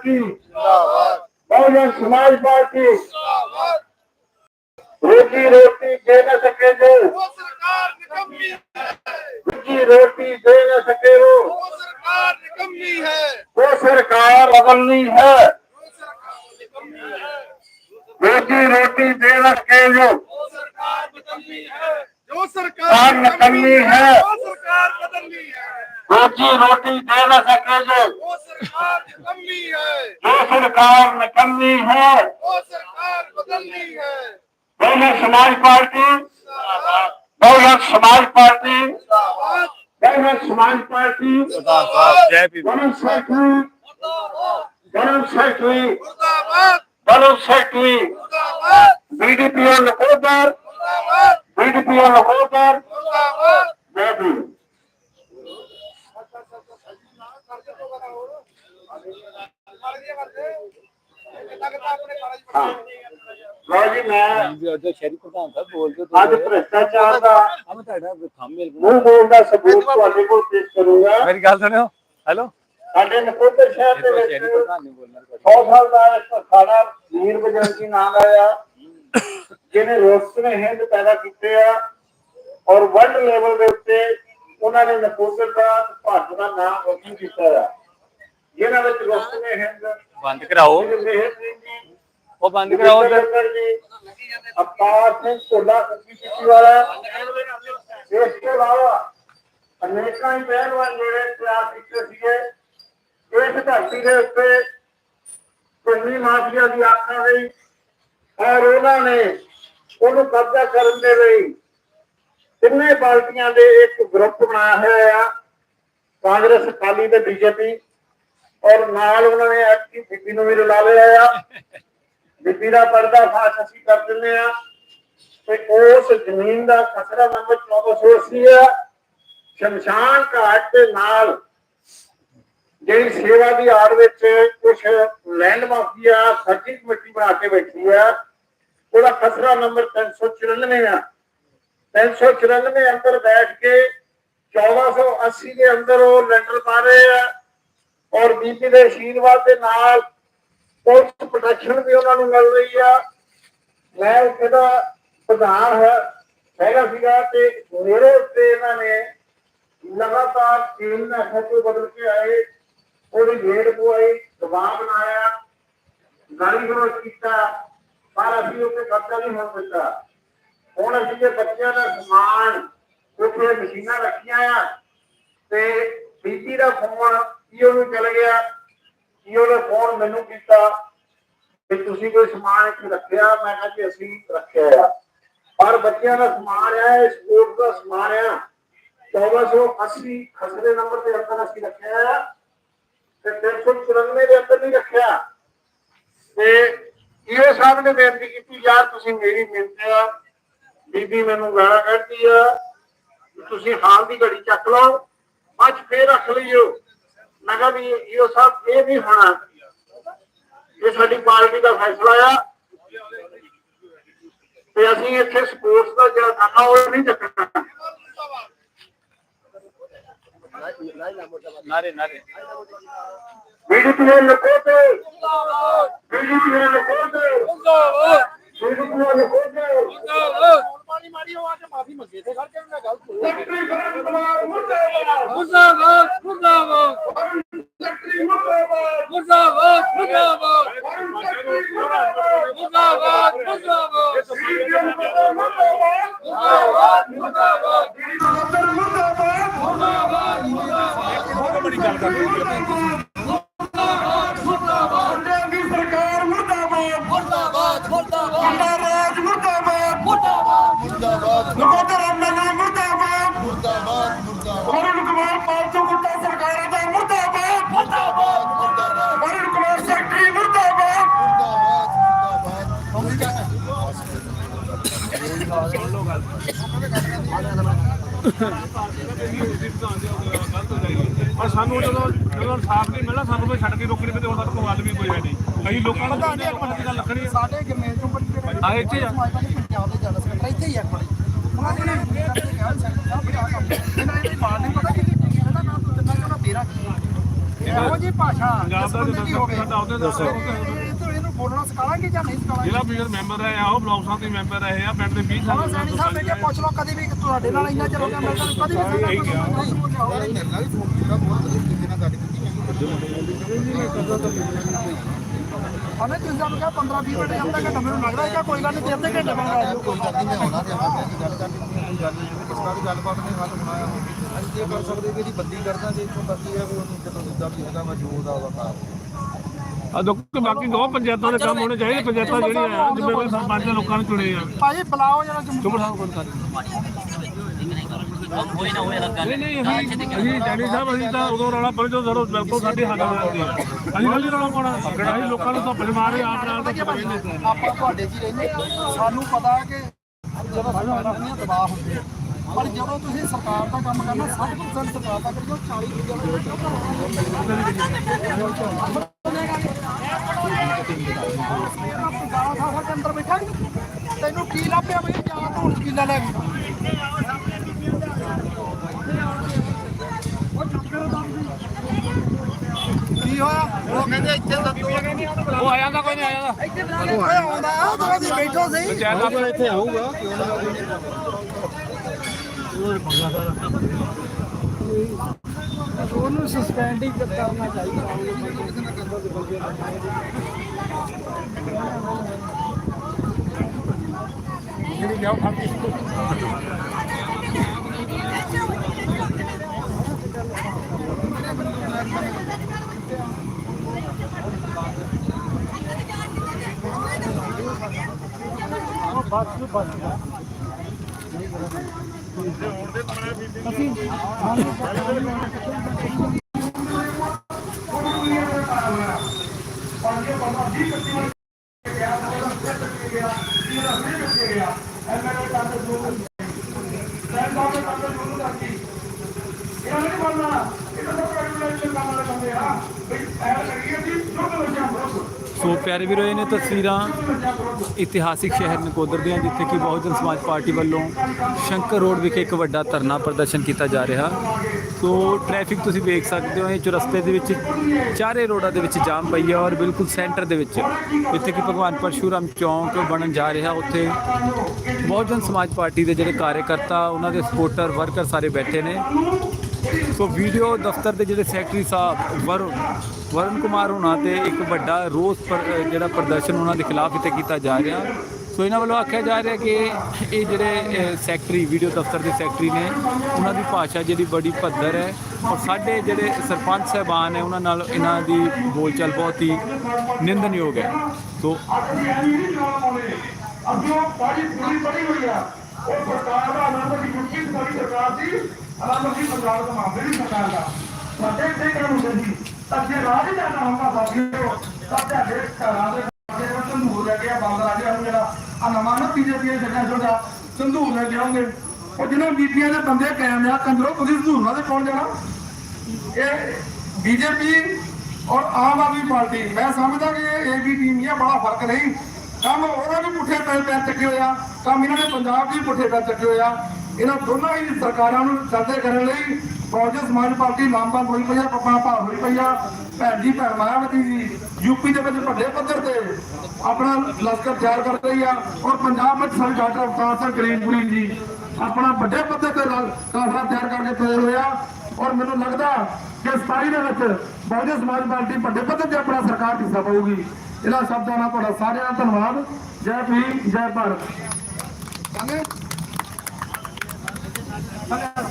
की बहुजन समाज पार्टी रोजी रोटी दे न सके जो वो सरकार निकम्मी है रोजी रोटी दे न सके वो वो सरकार निकम्मी है वो सरकार बदलनी है वो सरकार निकम्मी है रोजी रोटी दे न सके जो वो सरकार बदलनी है जो सरकार सरकार निकम्मी है। वो सरकार बदलनी है रोजी रोटी दे न सके जो सरकार निकम्मी है वो सरकार बदलनी है बहुजन समाज पार्टी जिंदाबाद, बहुजन समाज पार्टी जिंदाबाद, बहुजन समाज पार्टी जय पी जनरल सेक्रेटरी मुर्दाबाद, जनरल सेक्रेटरी मुर्दाबाद, जनरल सेक्रेटरी मुर्दाबाद, बीडीपीओ नकोदर मुर्दाबाद, बीडीपीओ नकोदर ਅੱਜ ਸ਼ਹਿਰੀ ਪ੍ਰਧਾਨ ਸਾਹਿਬ ਬੋਲਦੇ ਅੱਜ ਭ੍ਰਿਸ਼ਟਾਚਾਰ ਦਾ ਆ ਮੈਂ ਤੁਹਾਡਾ ਥੰਮ ਮਿਲ ਮੂੰਹ ਬੋਲ ਦਾ ਸਬੂਤ ਤੁਹਾਡੇ ਕੋਲ ਪੇਸ਼ ਕਰੂੰਗਾ। ਮੇਰੀ ਗੱਲ ਸੁਣਿਓ। ਹੈਲੋ। ਸਾਡੇ ਨਕੋਦਰ ਸ਼ਹਿਰ ਦੇ ਸ਼ਹਿਰੀ ਵਿੱਚ ਪ੍ਰਧਾਨ ਨੇ ਬੋਲਣਾ 100 ਸਾਲ ਦਾ ਇੱਕ ਅਖਾੜਾ ਵੀਰ ਬਜਰੰਗੀ ਨਾਮ ਆਇਆ ਜਿਹਨੇ ਰੋਸਤਨੇ ਹਿੰਦ ਪੈਦਾ ਕੀਤੇ ਆ ਔਰ ਵਰਲਡ ਲੈਵਲ ਦੇ ਉੱਤੇ ਉਹਨਾਂ ਨੇ ਨਕੋਦਰ ਦਾ ਭਾਰਤ ਦਾ ਨਾਮ ਰੋਸ਼ਨ ਕੀਤਾ ਆ। ਜਿਹਨਾਂ ਵਿੱਚ ਰੋਸਤਨੇ ਹਿੰਦ ਬੰਦ ਕਰਾਓ। ਜੀ ਉਹ ਬੰਦ ਕਰਾਓ ਜੀ। ਅਪਾਰ ਸਿੰਘ ਸੱਚੀ ਪਿੱਛੀ ਵਾਲਾ ਇਸ ਤੋਂ ਇਲਾਵਾ ਅਨੇਕਾਂ ਹੀ ਪਹਿਲਵਾਨ ਜਿਹੜੇ ਤਿਆਰ ਕੀਤੇ ਸੀਗੇ। ਇਸ ਧਰਤੀ ਦੇ ਉੱਤੇ ਪੰਨੀ ਮਾਫੀਆ ਦੀ ਆਖਾਂ ਗਈ ਔਰ ਉਹਨਾਂ ਨੇ ਉਹਨੂੰ ਕਬਜ਼ਾ ਕਰਨ ਦੇ ਲਈ ਤਿੰਨੇ ਪਾਰਟੀਆਂ ਦੇ ਇੱਕ ਗਰੁੱਪ ਬਣਾਇਆ ਹੋਇਆ ਆ ਕਾਂਗਰਸ ਅਕਾਲੀ ਤੇ ਬੀਜੇਪੀ। ਔਰ ਨਾਲ ਉਹਨਾਂ ਨੇ ਐਕਟੀ ਬੀਬੀ ਨੂੰ ਵੀ ਰਲਾ ਲਿਆ ਆ। ਬੀਬੀ ਦਾ ਪਰਦਾ ਫਾਸ਼ ਅਸੀਂ ਕਰ ਦਿੰਦੇ ਆ ਤੇ ਉਸ ਜ਼ਮੀਨ ਦਾ ਖਸਰਾ ਨੰਬਰ 1480 ਆ ਸ਼ਮਸ਼ਾਨ ਘਾਟ ਦੇ ਨਾਲ ਜਿਹੜੀ ਸੇਵਾ ਦੀ ਆੜ ਵਿੱਚ ਕੁਝ ਲੈਂਡ ਮਾਫੀਆ ਸਰਜੀ ਕਮੇਟੀ ਬਣਾ ਕੇ ਬੈਠੀ ਆ, ਉਹਦਾ ਖਸਰਾ ਨੰਬਰ 394 ਆ। 394 ਅੰਦਰ ਬੈਠ ਕੇ 1480 ਦੇ ਅੰਦਰ ਉਹ ਲੈਂਡਰ ਪਾ ਰਹੇ ਆ ਔਰ ਬੀਬੀ ਦੇ ਆਸ਼ੀਰਵਾਦ ਦੇ ਨਾਲ ਪੁਲਿਸ ਪ੍ਰੋਟੈਕਸ਼ਨ ਵੀ ਉਹਨਾਂ ਨੂੰ ਮਿਲ ਰਹੀ ਆ। ਮੈਂ ਉੱਥੇ ਪ੍ਰਧਾਨ ਹੈ, ਹੈਗਾ ਸੀਗਾ ਤੇ ਮੇਰੇ ਉੱਤੇ ਇਹਨਾਂ ਨੇ ਲਗਾਤਾਰ ਟੀਮ ਦਾ ਫੋਟੋ ਬਦਲ ਕੇ ਆਏ, ਉਹਦੀ ਰੇਡ ਪਵਾਈ, ਦਬਾਅ ਬਣਾਇਆ, ਗਾਲੀ ਗਲੋਚ ਕੀਤਾ, ਪਰ ਅਸੀਂ ਉੱਤੇ ਕਬਜ਼ਾ ਨਹੀਂ ਹੋਣ ਦਿੱਤਾ। ਹੁਣ ਅਸੀਂ ਜੇ ਬੱਚਿਆਂ ਦਾ ਸਮਾਨ ਉੱਥੇ ਮਸ਼ੀਨਾਂ ਰੱਖੀਆਂ ਆ, ਤੇ ਬੀਬੀ ਦਾ ਫੋਨ ਈਓ ਨੂੰ ਚਲ ਗਿਆ। ਈਓ ਨੇ ਫੋਨ ਮੈਨੂੰ ਕੀਤਾ ਕਿ ਤੁਸੀਂ ਕੋਈ ਸਮਾਨ ਇੱਥੇ ਰੱਖਿਆ? ਮੈਂ ਕਿਹਾ ਕਿ ਅਸੀਂ ਰੱਖਿਆ ਆ। ਪਰ ਬੱਚਿਆਂ ਦਾ ਸਮਾਨ ਆ ਸਪੋਰਟ ਦਾ ਸਮਾਨ ਆ। 1480 ਖਸਰੇ ਨੰਬਰ ਦੇ ਅੰਦਰ ਅਸੀਂ ਰੱਖਿਆ ਆ ਤੇ 394 ਦੇ ਅੰਦਰ ਨਹੀਂ ਰੱਖਿਆ। ਤੇ ਈਓ ਸਾਹਿਬ ਨੇ ਬੇਨਤੀ ਕੀਤੀ, ਯਾਰ ਤੁਸੀਂ ਮੇਰੀ ਮਿਹਨਤ ਆ, ਬੀਬੀ ਮੈਨੂੰ ਗਾਲਾਂ ਕੱਢਦੀ ਆ, ਤੁਸੀਂ ਹਾਲ ਦੀ ਘੜੀ ਚੱਕ ਲਓ, ਅੱਜ ਫੇਰ ਰੱਖ ਲਈਓ। ਮੈਂ ਕਿਹਾ ਵੀ ਈਓ ਸਾਹਿਬ ਇਹ ਨਹੀਂ ਹੋਣਾ। ਇਹ ਸਾਡੀ ਪਾਰਟੀ ਦਾ ਫੈਸਲਾ ਆ। ਤੇ ਅਸੀਂ ਇੱਥੇ ਸਪੋਰਟਸ ਦਾ ਜਿਹੜਾ ਦਾਣਾ ਉਹ ਨਹੀਂ ਚੱਕਣਾ। ਨਾਰੇ ਨਾਰੇ। ਬੀਜੇਪੀ ਨੇ ਲਕੋਤੇ ਬੀਜੇਪੀ ਨੇ ਲਕੋਤੇ ਬੀਜੇਪੀ ਨੇ ਲਕੋਤੇ ਪਾਣੀ ਮਾਰੀ ਹੋ ਆ ਕੇ ਮਾਫੀ ਮੰਗੇ ਤੇ ਕਰਕੇ ਮੈਂ ਗਲਤ ਹੋਈ ਸੈਕਟਰੀ ਕਰਨ ਕੁਮਾਰ ਮੁਰਦਾਬਾਦ ਮੁਰਦਾਬਾਦ ਮੁਰਦਾਬਾਦ ਸੈਕਟਰੀ ਮੁਰਦਾਬਾਦ ਮੁਰਦਾਬਾਦ ਮੁਰਦਾਬਾਦ ਸੈਕਟਰੀ ਮੁਰਦਾਬਾਦ ਮੁਰਦਾਬਾਦ ਮੁਰਦਾਬਾਦ ਬੀਜੇਪੀ ਮੁਰਦਾਬਾਦ ਮੁਰਦਾਬਾਦ ਮੁਰਦਾਬਾਦ ਮੁਰਦਾਬਾਦ ਮੁਰਦਾਬਾਦ ਦੀ ਸਰਕਾਰ ਮੁਰਦਾਬਾਦ ਮੁਰਦਾਬਾਦ ਮੁਰਦਾਬਾਦ ਅੰਡਾ ਰਾਜ ਮੁਰਦਾਬਾਦ ਮੁਰਦਾਬਾਦ ਮੁਰਦਾਬਾਦ ਨਕੋਦਰ ਐਮਐਲਏ ਮੁਰਦਾਬਾਦ ਮੁਰਦਾਬਾਦ ਮੁਰਦਾਬਾਦ ਵਰੁਣ ਕੁਮਾਰ ਪਾਲਤੂ ਗੁੱਟਾ ਸਰਕਾਰਾਂ ਦਾ ਮੁਰਦਾਬਾਦ ਮੁਰਦਾਬਾਦ ਮੁਰਦਾਬਾਦ ਵਰੁਣ ਕੁਮਾਰ ਸੈਕਟਰੀ ਮੁਰਦਾਬਾਦ ਪਰ ਸਾਨੂੰ ਜਦੋਂ ਜਦੋਂ ਇਨਸਾਫ ਨਹੀਂ ਮਿਲਣਾ ਸਾਨੂੰ ਕੋਈ ਛੱਡ ਕੇ ਰੋਕਣੀ ਪੈਂਦੀ ਹੁਣ ਤੱਕ ਕੋਈ ਹੱਲ ਵੀ ਕੋਈ ਹੈ ਨਹੀਂ। ਕਈ ਲੋਕਾਂ ਨੂੰ ਪਤਾ ਨਹੀਂ ਪੰਜ ਗੱਲ ਲੱਖਣੀ ਸਾਡੇ ਤੋਂ ਬੜੀ ਜਿਹੜੇ ਆ ਇੱਥੇ ਆ ਪੰਜਾਬ ਦੇ ਜਨਰਲ ਸਕੱਤਰ ਇੱਥੇ ਹੀ ਆ। ਖੜੇ ਉਹਨਾਂ ਨੇ ਇਹ ਕਿਹਾ ਸੈਕਟਰ ਸਾਹਿਬ ਬੜਾ ਕੰਮ ਇਹਨਾਂ ਨੇ ਮਾਰ ਨਹੀਂ ਪਤਾ ਕਿ ਇਹਦਾ ਨਾਮ ਤੋਂ ਦਿੱਤਾ ਕਿ ਉਹਨਾਂ ਤੇਰਾ ਕੀ ਹੈ ਇਹੋ ਜੀ ਭਾਸ਼ਾ ਪੰਜਾਬ ਦਾ ਜਿਸ ਬੋਲਣਾ ਸਿਖਾਵਾਂਗੇ ਜਾਂ ਨਹੀਂ ਸਿਖਾਵਾਂਗੇ? ਜਿਹੜਾ ਵੀਰ ਮੈਂਬਰ ਰਹੇ ਆ ਉਹ ਬਲਾਕ ਸੰਮਤੀ ਮੈਂਬਰ ਰਹੇ ਆ ਪਿੰਡ ਦੇ 20 ਹਾਂ ਸਾਲ ਸੈਣੀ ਸਾਹਿਬ ਨੇ ਕਿਹਾ ਪੁੱਛ ਲਓ ਕਦੀ ਵੀ ਤੁਹਾਡੇ ਨਾਲ ਇੰਨਾ ਚਿਰ ਹੋ ਗਿਆ ਮੈਂ ਤੁਹਾਨੂੰ ਕਦੀ ਵੀ ਸਾਡਾ ਕੁਝ ਨਹੀਂ। ਬੋਲਿਆ ਹੋਵੇ ਮੇਰੇ ਨਾਲ ਵੀ ਫੋਨ ਕੀਤਾ ਬਹੁਤ ਵਧੀਆ ਤਰੀਕੇ ਨਾਲ ਗੱਲ ਕੀਤੀ। ਹਮੇ ਤੁਸੀਂ ਸਾਨੂੰ ਕਿਹਾ 15 20 ਮਿੰਟ ਜਾਂਦਾ ਘੰਟਾ ਮੈਨੂੰ ਲੱਗਦਾ ਹੈ ਕਿ ਕੋਈ ਗੱਲ ਨਹੀਂ ਅੱਧੇ ਘੰਟੇ ਬਾਅਦ ਆ ਜਾਓ ਕੋਈ ਗੱਲ ਨਹੀਂ ਮੈਂ ਆਉਣਾ ਤੇ ਆਪਾਂ ਕੇ ਗੱਲ ਕਰਨੀ ਕੋਈ ਗੱਲ ਨਹੀਂ। ਗੱਲਬਾਤ ਨੇ ਬਣਾਇਆ ਅਸੀਂ ਇਹ ਕਰ ਸਕਦੇ ਕਿ ਇਹਦੀ ਬੰਦੀ ਕਰਦਾ ਜੇ ਇੱਥੋਂ ਬਾਕੀ ਹੈ ਵੀ ਉਹਨੂੰ ਜਦੋਂ ਜਿੱਦਾਂ ਵੀ ਹੈਗਾ ਮੈਂ ਜੋ ਉਹਦਾ ਉਹਦਾ ਕਾਰ। ਆ ਦੁੱਖ ਬਾਕੀ ਦੋ ਪੰਚਾਇਤਾਂ ਦੇ ਕੰਮ ਹੋਣੇ ਚਾਹੀਦੇ ਪੰਚਾਇਤਾਂ ਜਿਹੜੀਆਂ ਆ ਜਿਵੇਂ ਸਰਪੰਚ ਲੋਕਾਂ ਨੇ ਚੁਣੇ ਆ। ਭਾਜੀ ਬੁਲਾਓ ਜਰਾ ਚੁੱਪ ਸਾਹਿਬ ਕੋਲ ਕਰ ਨਹੀਂ ਨਹੀਂ ਅਸੀਂ ਡੈਡੀ ਸਾਹਿਬ ਅਸੀਂ ਤਾਂ ਉਦੋਂ ਰੌਲਾ ਪਾਉਣੇ ਜਦੋਂ ਸਾਡਾ ਬਿਲਕੁਲ ਸਾਡੀ ਹੱਲ ਹੋ ਜਾਂਦੀ ਹੈ ਅਸੀਂ ਕੱਲੀ ਰੌਲਾ ਪਾਉਣਾ ਅਸੀਂ ਲੋਕਾਂ ਨੂੰ ਧੁੱਪ 'ਚ ਮਾਰੇ ਆਪ ਨਾਲ ਤਾਂ ਆਪਾਂ ਤੁਹਾਡੇ ਹੀ ਰਹਿੰਦੇ ਹਾਂ। ਸਾਨੂੰ ਪਤਾ ਹੈ ਕਿ ਜਦੋਂ ਸਰਕਾਰਾਂ ਦੀਆਂ ਦਬਾਅ ਹੁੰਦੇ ਪਰ ਜਦੋਂ ਤੁਸੀਂ ਸਰਕਾਰ ਦਾ ਕੰਮ ਕਰਨਾ 60% ਸਰਕਾਰ ਦਾ ਕਰੀਓ 40% ਪੰਜਾਬ ਦੇ ਅੰਦਰ ਬੈਠਾ ਨੀ। ਤੈਨੂੰ ਕੀ ਲੱਭਿਆ ਬਈ ਜਾਂ ਤੂੰ ਹੁਣ ਕਿੱਲਾ ਲੈ ਗਈ ਕੀ ਹੋਇਆ ਉਹ ਕਹਿੰਦੇ ਇੱਥੇ ਸੱਤੂ ਉਹ ਆਇਆ ਦਾ ਕੋਈ ਨਹੀਂ ਆਇਆ ਦਾ ਓਏ ਆਉਂਦਾ ਆ ਤੁਸੀਂ ਬੈਠੋ ਸਹੀ ਪੰਚਾਇਤ ਦਾ ਇੱਥੇ ਆਊਗਾ ਉਹਨੂੰ ਸਸਪੈਂਡ ਹੀ ਕਰਨਾ ਚਾਹੀਦਾ। ਅਸੀਂ ਸੋ ਪਿਆਰੇ ਵੀਰੋ, ਇਹ ਨੇ ਤਸਵੀਰਾਂ ਇਤਿਹਾਸਿਕ ਸ਼ਹਿਰ ਨਕੋਦਰ ਦੀਆਂ, ਜਿੱਥੇ ਕਿ ਬਹੁਜਨ ਸਮਾਜ ਪਾਰਟੀ ਵੱਲੋਂ ਸ਼ੰਕਰ ਰੋਡ ਵਿਖੇ ਇੱਕ ਵੱਡਾ ਧਰਨਾ ਪ੍ਰਦਰਸ਼ਨ ਕੀਤਾ ਜਾ ਰਿਹਾ। ਸੋ ਟ੍ਰੈਫਿਕ ਤੁਸੀਂ ਵੇਖ ਸਕਦੇ ਹੋ, ਇਹ ਚੁਰਸਤੇ ਦੇ ਵਿੱਚ ਚਾਰੇ ਰੋਡਾਂ ਦੇ ਵਿੱਚ ਜਾਮ ਪਈ ਹੈ ਔਰ ਬਿਲਕੁਲ ਸੈਂਟਰ ਦੇ ਵਿੱਚ। ਜਿੱਥੇ ਕਿ ਭਗਵਾਨ ਪਰਸ਼ੂਰਾਮ ਚੌਂਕ ਬਣਨ ਜਾ ਰਿਹਾ, ਉੱਥੇ ਬਹੁਜਨ ਸਮਾਜ ਪਾਰਟੀ ਦੇ ਜਿਹੜੇ ਕਾਰਜਕਰਤਾ, ਉਹਨਾਂ ਦੇ ਸਪੋਰਟਰ, ਵਰਕਰ ਸਾਰੇ ਬੈਠੇ ਨੇ। ਸੋ ਵੀਡੀਓ ਦਫ਼ਤਰ ਦੇ ਜਿਹੜੇ ਸੈਕਟਰੀ ਸਾਹਿਬ ਵਰੁਣ ਵਰੁਣ ਕੁਮਾਰ ਹੋਣਾ ਤੇ ਇੱਕ ਵੱਡਾ ਰੋਸ ਪਰ- ਜਿਹੜਾ ਪ੍ਰਦਰਸ਼ਨ ਉਹਨਾਂ ਦੇ ਖਿਲਾਫ ਇੱਥੇ ਕੀਤਾ ਜਾ ਰਿਹਾ। ਸੋ ਇਹਨਾਂ ਵੱਲੋਂ ਆਖਿਆ ਜਾ ਰਿਹਾ ਕਿ ਇਹ ਜਿਹੜੇ ਅ, ਸੈਕਟਰੀ ਵੀਡੀਓ ਦਫ਼ਤਰ ਦੇ ਸੈਕਟਰੀ ਨੇ ਉਹਨਾਂ ਦੀ ਭਾਸ਼ਾ ਜਿਹੜੀ ਬੜੀ ਭੱਦਰ ਹੈ ਔਰ ਸਾਡੇ ਜਿਹੜੇ ਸਰਪੰਚ ਸਾਹਿਬਾਨ ਹੈ ਉਹਨਾਂ ਨਾਲ ਇਹਨਾਂ ਦੀ ਬੋਲਚਾਲ ਬਹੁਤ ਹੀ ਨਿੰਦਨਯੋਗ ਹੈ। ਸੋ ਅੱਗੋਂ ਬਾਜੀ ਪੂਰੀ ਬਣੀ ਹੋਈ ਆ। ਉਹ ਸਰਕਾਰ ਦਾ ਆਨੰਦ ਦੀ ਯੂਪੀ ਸਰਕਾਰ ਦੀ ਪੰਜਾਬ ਦਾ ਮਾਮਲੇ ਦੀ ਸਰਕਾਰ ਦਾ। ਸਾਡੇ ਇੱਥੇ ਕੰਮ ਹੁੰਦੇ ਸੀ। ਤਾਂ ਜੇ ਰਾਜ ਹੀ ਜਾਣਾ ਹੁੰਦਾ ਸਾਥੀਓ ਤਾਂ ਤੁਹਾਡੇ ਘਰਾਂ ਦੇ ਸਾਡੇ ਵਿੱਚ ਸੰਧੂਰ ਲੈ ਕੇ ਆ ਬੰਦ ਰਾਜ ਨੂੰ ਜਿਹੜਾ ਆ ਨਵਾਂ ਨਾ ਬੀਜੇਪੀ ਦੇ ਜੱਟਾਂ ਚੋਂ ਸੰਧੂਰ ਲੈ ਉਹ ਜਿਹਨਾਂ ਬੀਬੀਆਂ ਦੇ ਬੰਦੇ ਕਾਇਮ ਆ ਕੰਦਰੋ ਤੁਸੀਂ ਸੰਧੂਰਾਂ ਦੇ ਕੌਣ ਜਾਣਾ? ਇਹ ਬੀਜੇਪੀ ਔਰ ਆਮ ਆਦਮੀ ਪਾਰਟੀ। ਮੈਂ ਸਮਝਦਾ ਕਿ ਇਹ ਏਬੀ ਟੀਮ ਹੀ ਬੜਾ ਫ਼ਰਕ ਨਹੀਂ। ਕੰਮ ਉਹਦਾ ਵੀ ਪੁੱਠੇ ਪੈਰ ਪੈਰ ਚੱਕੇ ਹੋਇਆ ਕੰਮ ਇਹਨਾਂ ਨੇ ਪੰਜਾਬ ਵੀ ਪੁੱਠੇ ਪੈਰ ਚੱਕੇ ਹੋਇਆ ਇਹਨਾਂ ਦੋਨਾਂ ਹੀ ਸਰਕਾਰਾਂ ਨੂੰ ਚਲਦੇ ਕਰਨ ਲਈ ਬਹੁਜਨ ਸਮਾਜ ਪਾਰਟੀ ਨਾਮਬੰਦ ਹੋਈ ਪਈ ਆ, ਪੱਪਾ ਭਾ ਹੋਈ ਪਈ ਆ, ਭੈਣ ਜੀ, ਭੈਣ ਮਾਇਆਵਤੀ ਜੀ ਯੂਪੀ ਦੇ ਵਿੱਚ ਵੱਡੇ ਪੱਧਰ ਤੇ ਆਪਣਾ ਲਸ਼ਕਰ ਤਿਆਰ ਕਰ ਰਹੀ ਆ ਔਰ ਪੰਜਾਬ ਵਿੱਚ ਸਾਡੇ ਡਾਕਟਰ ਅਵਤਾਰ ਸਿੰਘ ਗਰੀਨਪੁਰੀ ਜੀ ਆਪਣਾ ਵੱਡੇ ਪੱਧਰ ਤੇ ਕਾਫਲਾ ਤਿਆਰ ਕਰਕੇ ਤੁਰੇ ਹੋਏ ਔਰ ਮੈਨੂੰ ਲੱਗਦਾ ਕਿ 27 ਦੇ ਵਿੱਚ ਬਹੁਜਨ ਸਮਾਜ ਪਾਰਟੀ ਵੱਡੇ ਪੱਧਰ ਤੇ ਆਪਣਾ ਸਰਕਾਰ ਦੀ ਹਿੱਸਾ ਪਾਊਗੀ ਇਹਨਾਂ ਸ਼ਬਦਾਂ ਨਾਲ ਤੁਹਾਡਾ ਸਾਰਿਆਂ ਦਾ ਧੰਨਵਾਦ। ਜੈ ਭੀਮ, ਜੈ ਭਾਰਤ। Apaga.